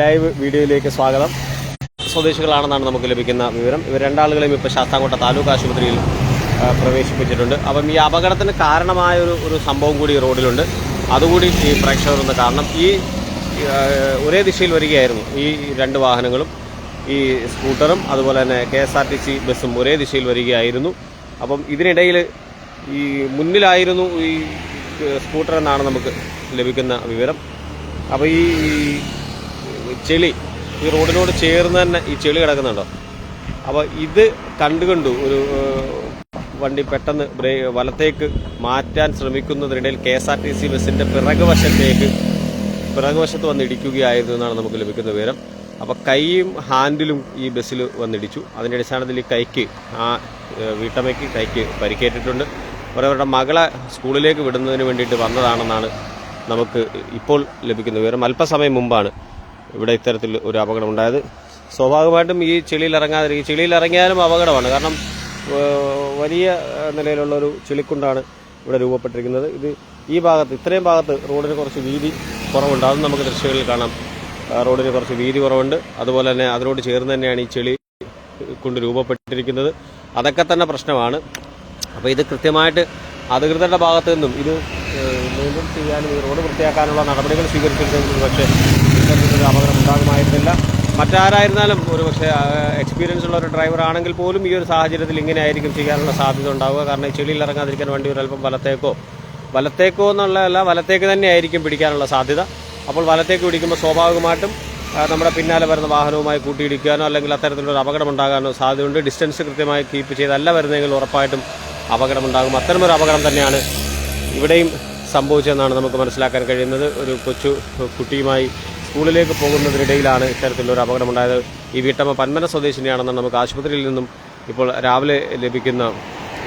Live വീഡിയോയിലേക്ക് സ്വാഗതം. സ്വദേശികളാണെന്നാണ് നമുക്ക് ലഭിക്കുന്ന വിവരം. ഇവർ രണ്ടാളുകളെയും ഇപ്പോൾ ശാസ്താംകോട്ട താലൂക്ക് ആശുപത്രിയിൽ പ്രവേശിപ്പിച്ചിട്ടുണ്ട്. അപ്പം ഈ അപകടത്തിന് കാരണമായ ഒരു ഒരു സംഭവം കൂടി റോഡിലുണ്ട്. അതുകൂടി ഈ പ്രേക്ഷകർ പ്രേക്ഷകരൊന്ന് കാരണം ഈ ഒരേ ദിശയിൽ വരികയായിരുന്നു ഈ രണ്ട് വാഹനങ്ങളും. ഈ സ്കൂട്ടറും അതുപോലെ തന്നെ K S R T C ബസ്സും ഒരേ ദിശയിൽ വരികയായിരുന്നു. അപ്പം ഇതിനിടയിൽ ഈ മുന്നിലായിരുന്നു ഈ സ്കൂട്ടർ എന്നാണ് നമുക്ക് ലഭിക്കുന്ന വിവരം. അപ്പോൾ ഈ ചെളി ഈ റോഡിനോട് ചേർന്ന് തന്നെ ഈ ചെളി കിടക്കുന്നുണ്ടോ? അപ്പോൾ ഇത് കണ്ടു കണ്ടു ഒരു വണ്ടി പെട്ടെന്ന് ബ്രേ വലത്തേക്ക് മാറ്റാൻ ശ്രമിക്കുന്നതിനിടയിൽ K S R T C ബസ്സിന്റെ പിറകുവശത്തേക്ക് പിറകുവശത്ത് വന്നിടിക്കുകയായിരുന്നു എന്നാണ് നമുക്ക് ലഭിക്കുന്ന വിവരം. അപ്പോൾ കൈയും ഹാൻഡിലും ഈ ബസ്സിൽ വന്നിടിച്ചു. അതിന്റെ അടിസ്ഥാനത്തിൽ ഈ കൈക്ക് ആ വീട്ടമ്മയ്ക്ക് കൈക്ക് പരിക്കേറ്റിട്ടുണ്ട്. അവരവരുടെ മകളെ സ്കൂളിലേക്ക് വിടുന്നതിന് വേണ്ടിയിട്ട് വന്നതാണെന്നാണ് നമുക്ക് ഇപ്പോൾ ലഭിക്കുന്ന വിവരം. അല്പസമയം മുമ്പാണ് ഇവിടെ ഇത്തരത്തിൽ ഒരു അപകടം ഉണ്ടായത്. സ്വാഭാവികമായിട്ടും ഈ ചെളിയിൽ ഇറങ്ങാതെ ചെളിയിൽ ഇറങ്ങിയാലും അപകടമാണ്. കാരണം വലിയ നിലയിലുള്ള ഒരു ചെളിക്കുണ്ടാണ് ഇവിടെ രൂപപ്പെട്ടിരിക്കുന്നത്. ഇത് ഈ ഭാഗത്ത് ഇത്രയും ഭാഗത്ത് റോഡിന് കുറച്ച് വീതി കുറവുണ്ട്. അതും നമുക്ക് ദൃശ്യങ്ങളിൽ കാണാം. റോഡിന് കുറച്ച് വീതി കുറവുണ്ട്. അതുപോലെ തന്നെ അതിനോട് ചേർന്ന് തന്നെയാണ് ഈ ചെളി കൊണ്ട് രൂപപ്പെട്ടിരിക്കുന്നത്. അതൊക്കെ തന്നെ പ്രശ്നമാണ്. അപ്പോൾ ഇത് കൃത്യമായിട്ട് അധികൃതരുടെ ഭാഗത്തു നിന്നും ഇത് വീണ്ടും ചെയ്യാനും ഈ റോഡ് വൃത്തിയാക്കാനുള്ള നടപടികൾ സ്വീകരിച്ചിരുന്നെങ്കിൽ പക്ഷേ ഇത്തരത്തിലൊരു അപകടം ഉണ്ടാകുമായിരുന്നില്ല. മറ്റാരായിരുന്നാലും ഒരു പക്ഷേ എക്സ്പീരിയൻസ് ഉള്ള ഒരു ഡ്രൈവർ ആണെങ്കിൽ പോലും ഈ ഒരു സാഹചര്യത്തിൽ ഇങ്ങനെ ആയിരിക്കും ചെയ്യാനുള്ള സാധ്യത ഉണ്ടാവുക. കാരണം ഈ ചെളിയിൽ ഇറങ്ങാതിരിക്കാൻ വണ്ടി ഒരു അല്പം വലത്തേക്കോ വലത്തേക്കോ എന്നുള്ളതല്ല വലത്തേക്ക് തന്നെ ആയിരിക്കും പിടിക്കാനുള്ള സാധ്യത. അപ്പോൾ വലത്തേക്ക് പിടിക്കുമ്പോൾ സ്വാഭാവികമായിട്ടും നമ്മുടെ പിന്നാലെ വരുന്ന വാഹനവുമായി കൂട്ടിയിടിക്കാനോ അല്ലെങ്കിൽ അത്തരത്തിലൊരു അപകടം ഉണ്ടാകാനോ സാധ്യതയുണ്ട്. ഡിസ്റ്റൻസ് കൃത്യമായി കീപ്പ് ചെയ്തല്ല വരുന്നതെങ്കിൽ ഉറപ്പായിട്ടും അപകടമുണ്ടാകും അത്തരമൊരു അപകടം തന്നെയാണ് ഇവിടെയും സംഭവിച്ചതെന്നാണ് നമുക്ക് മനസ്സിലാക്കാൻ കഴിയുന്നത്. ഒരു കൊച്ചു കുട്ടിയുമായി സ്കൂളിലേക്ക് പോകുന്നതിനിടയിലാണ് ഇത്തരത്തിലൊരു അപകടമുണ്ടായത്. ഈ വീട്ടമ്മ പന്മന സ്വദേശിനിയാണെന്നാണ് നമുക്ക് ആശുപത്രിയിൽ നിന്നും ഇപ്പോൾ രാവിലെ ലഭിക്കുന്ന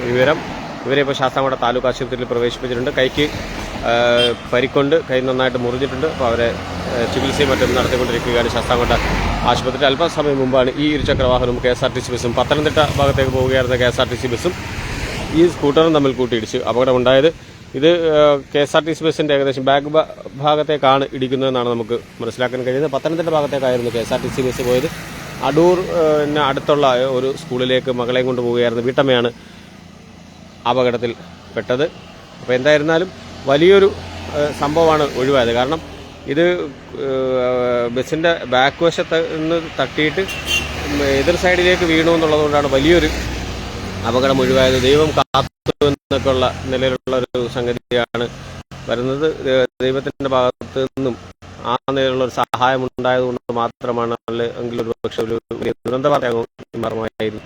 വിവരം. ഇവരെ ഇപ്പോൾ ശാസ്താംകോട്ട താലൂക്ക് ആശുപത്രിയിൽ പ്രവേശിപ്പിച്ചിട്ടുണ്ട്. കൈക്ക് പരിക്കൊണ്ട് കൈ നന്നായിട്ട് മുറിഞ്ഞിട്ടുണ്ട്. അപ്പോൾ അവരെ ചികിത്സയും മറ്റും നടത്തിക്കൊണ്ടിരിക്കുകയാണ് ശാസ്താംകോട്ട ആശുപത്രി അല്പസമയം മുമ്പാണ് ഈ ഇരുചക്ര വാഹനവും K S R T C ബസ്സും പത്തനംതിട്ട ഭാഗത്തേക്ക് പോവുകയായിരുന്ന K S R T C ബസ്സും ഈ സ്കൂട്ടറും തമ്മിൽ കൂട്ടിയിടിച്ച് അപകടമുണ്ടായത്. ഇത് K S R T C ബസ്സിന്റെ ഏകദേശം ബാക്ക് ഭാഗത്തേക്കാണ് ഇടിക്കുന്നതെന്നാണ് നമുക്ക് മനസ്സിലാക്കാൻ കഴിയുന്നത്. Pathanamthitta ഭാഗത്തേക്കായിരുന്നു K S R T C bus പോയത്. അടൂർ അടുത്തുള്ള ഒരു സ്കൂളിലേക്ക് മകളെയും കൊണ്ട് പോവുകയായിരുന്നു വീട്ടമ്മയാണ് അപകടത്തിൽ പെട്ടത്. അപ്പോൾ എന്തായിരുന്നാലും വലിയൊരു സംഭവമാണ് ഒഴിവായത്. കാരണം ഇത് ബസ്സിന്റെ ബാക്ക് വശത്ത് നിന്ന് തട്ടിയിട്ട് എതിർ സൈഡിലേക്ക് വീണു എന്നുള്ളതുകൊണ്ടാണ് വലിയൊരു അപകടം ഒഴിവായത് ദൈവം കാത്തു എന്നൊക്കെയുള്ള നിലയിലുള്ള ഒരു സംഗതിയാണ് വരുന്നത്. ദൈവത്തിന്റെ ഭാഗത്ത് നിന്നും ആ നിലയിലുള്ള ഒരു സഹായം ഉണ്ടായതുകൊണ്ട് മാത്രമാണ് അല്ലെങ്കിൽ ഒരു പക്ഷെ ഒരു വലിയ ദുരന്ത മാർഗമായിരുന്നു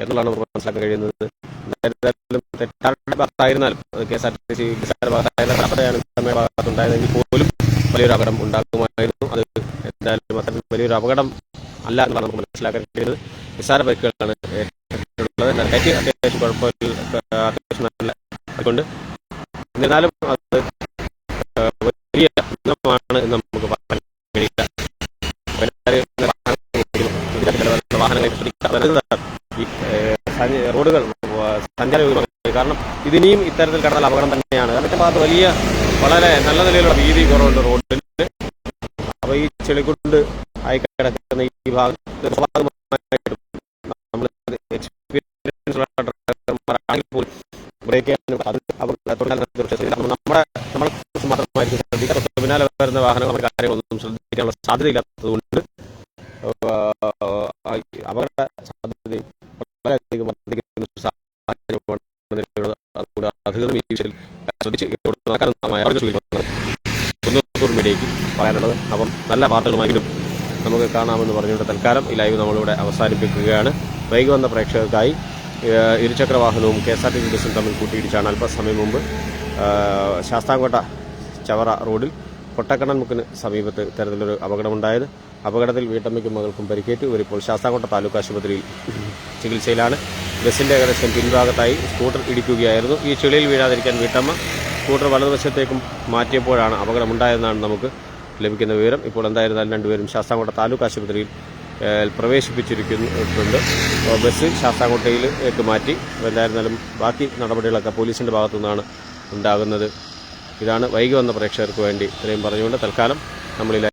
എന്നുള്ളതാണ് നമുക്ക് മനസ്സിലാക്കാൻ കഴിയുന്നത്. എന്തായാലും തെറ്റാരുടെ ഭാഗത്തായിരുന്നാലും K S R T C ഭാഗത്തായിരുന്നാലും നമ്മുടെ ഭാഗത്തുണ്ടായതെങ്കിൽ പോലും വലിയൊരു അപകടം ഉണ്ടാകുമായിരുന്നു. അത് എന്തായാലും അത്തരത്തിൽ വലിയൊരു അപകടം അല്ല എന്നാണ് നമുക്ക് മനസ്സിലാക്കാൻ കഴിയുന്നത്. നിസ്സാര പരിക്കുകളാണ് കൈക്ക് അത്യാവശ്യം കുഴപ്പമില്ല അത്യാവശ്യം നല്ല അതുകൊണ്ട് എന്നിരുന്നാലും അത് വലിയ ദുരന്തമാണ് എന്ന് നമുക്ക് പറയാൻ വാഹനങ്ങൾ റോഡുകൾ സഞ്ചാര കാരണം ഇതിനിയും ഇത്തരത്തിൽ കടന്നാൽ അപകടം തന്നെയാണ്. അതിന്റെ ഭാഗത്ത് വലിയ വളരെ നല്ല നിലയിലുള്ള വീതി കുറവുണ്ട് റോഡിൽ അപ്പൊ ഈ ചെളികൊണ്ട് ആയി കിടക്കുന്ന ഈ ഭാഗത്ത് സ്വാഭാവികമായിട്ടും നമ്മൾ എക്സ്പീരിയൻസ് ഉള്ള ഡ്രൈവർമാരാണെങ്കിൽ പോലും ബ്രേക്ക് തൊഴിലാളികളെ നമ്മുടെ നമ്മളെ കുറിച്ച് മാത്രമായിരിക്കും ശ്രദ്ധിക്കുക തൊട്ട് പിന്നാലെ വരുന്ന വാഹനങ്ങൾ അവർ കാര്യങ്ങളൊന്നും ശ്രദ്ധിക്കാനുള്ള സാധ്യതയില്ലാത്തതുകൊണ്ട് അപകട സാധ്യതയും വളരെയധികം വർദ്ധിക്കുന്ന സാഹചര്യമാണ് അതുകൊണ്ട് അധികൃതർ ഈ വിഷയത്തിൽ ശ്രദ്ധിച്ച് കുന്നത്തൂർ മീഡിയയ്ക്ക് പറയാനുള്ളത് അപ്പം നല്ല വാർത്തകളുമായെങ്കിലും നമുക്ക് കാണാമെന്ന് പറഞ്ഞുകൊണ്ട് തൽക്കാലം ഈ ലൈവ് നമ്മളിവിടെ അവസാനിപ്പിക്കുകയാണ് വൈകി വന്ന പ്രേക്ഷകർക്കായി ഇരുചക്ര വാഹനവും K S R T C ബസ്സും തമ്മിൽ കൂട്ടിയിടിച്ചാണ് അല്പസമയം മുമ്പ് ശാസ്താംകോട്ട ചവറ റോഡിൽ കൊട്ടക്കണ്ണൻ മുക്കിന് സമീപത്ത് ഇത്തരത്തിലൊരു അപകടമുണ്ടായത്. അപകടത്തിൽ വീട്ടമ്മയ്ക്കും മകൾക്കും പരിക്കേറ്റു. ഇവരിപ്പോൾ ശാസ്താംകോട്ട താലൂക്ക് ആശുപത്രിയിൽ ചികിത്സയിലാണ്. ബസ്സിന്റെ ഏകദേശം പിൻഭാഗത്തായി സ്കൂട്ടർ ഇടിക്കുകയായിരുന്നു. ഈ ചെളിയിൽ വീഴാതിരിക്കാൻ വീട്ടമ്മ സ്കൂട്ടർ വലതുവശത്തേക്കും മാറ്റിയപ്പോഴാണ് അപകടമുണ്ടായതെന്നാണ് നമുക്ക് ലഭിക്കുന്ന വിവരം. ഇപ്പോൾ എന്തായിരുന്നാലും രണ്ടുപേരും ശാസ്താംകോട്ട താലൂക്ക് ആശുപത്രിയിൽ പ്രവേശിപ്പിച്ചിരിക്കുന്നുണ്ട് ബസ് ശാസ്താംകോട്ടയിലേക്ക് മാറ്റി. എന്തായിരുന്നാലും ബാക്കി നടപടികളൊക്കെ പോലീസിന്റെ ഭാഗത്തു നിന്നാണ് ഉണ്ടാകുന്നത്. ഇതാണ് വൈകി വന്ന പ്രേക്ഷകർക്ക് വേണ്ടി ഇത്രയും പറഞ്ഞുകൊണ്ട് തൽക്കാലം നമ്മളിൽ